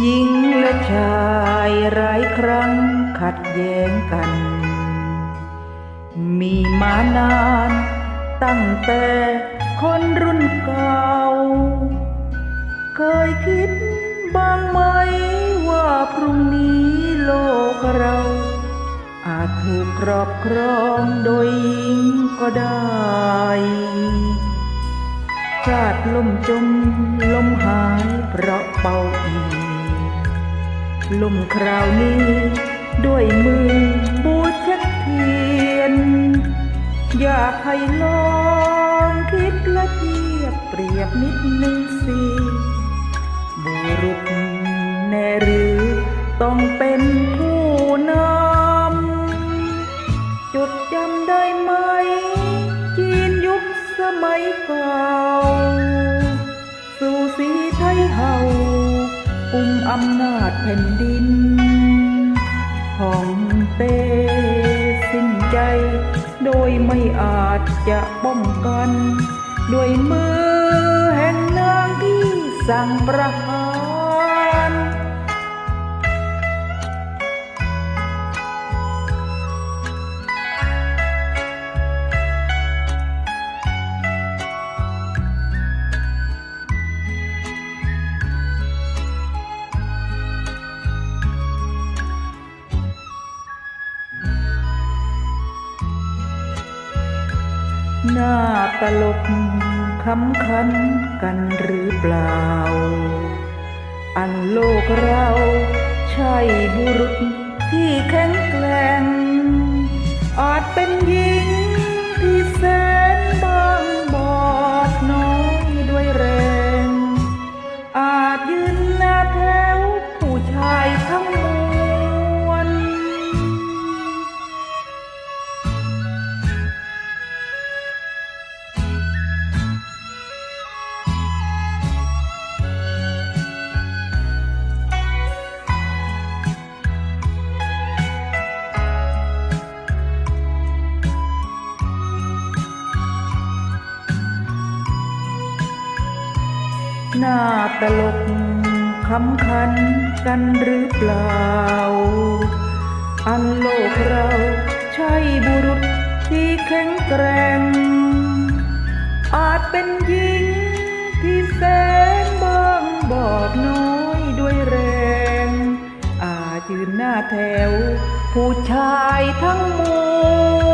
หญิงและชายหลายครั้งขัดแย้งกัน มีมานานตั้งแต่คนรุ่นเก่า เคยคิดบ้างไหมว่าพรุ่งนี้ เรา อาจถูกครอบครองโดยหญิงก็ได้ ชาติล่มจมลมหายเพราะเป่าอีล่มคราวนี้ ด้วยมือบูชะเทียน อยากให้ลองคิดและเทียบเปรียบนิดนึงสิบุรุษแน่หรือต้องเป็นผู้ ได้ไหม จีนยุคสมัยเก่า สู่สีไทยเฮากุมอำนาจแผ่นดินห้องเต้สิ้นใจ โดยไม่อาจจะป้องกัน ด้วยมือแห่งนางที่สั่งประห หน้าตลกคำคันกันหรือเปล่า อันโลกเราใช่บุรุษที่แข็งแกร่ง หน้าตลกคำคันกันหรือเปล่า อันโลกเราใช่บุรุษที่แข็งแกร่ง อาจเป็นหญิงที่แสนบางบอบน้อยด้วยแรง อาจยืนหน้าแถว ผู้ชายทั้งมวล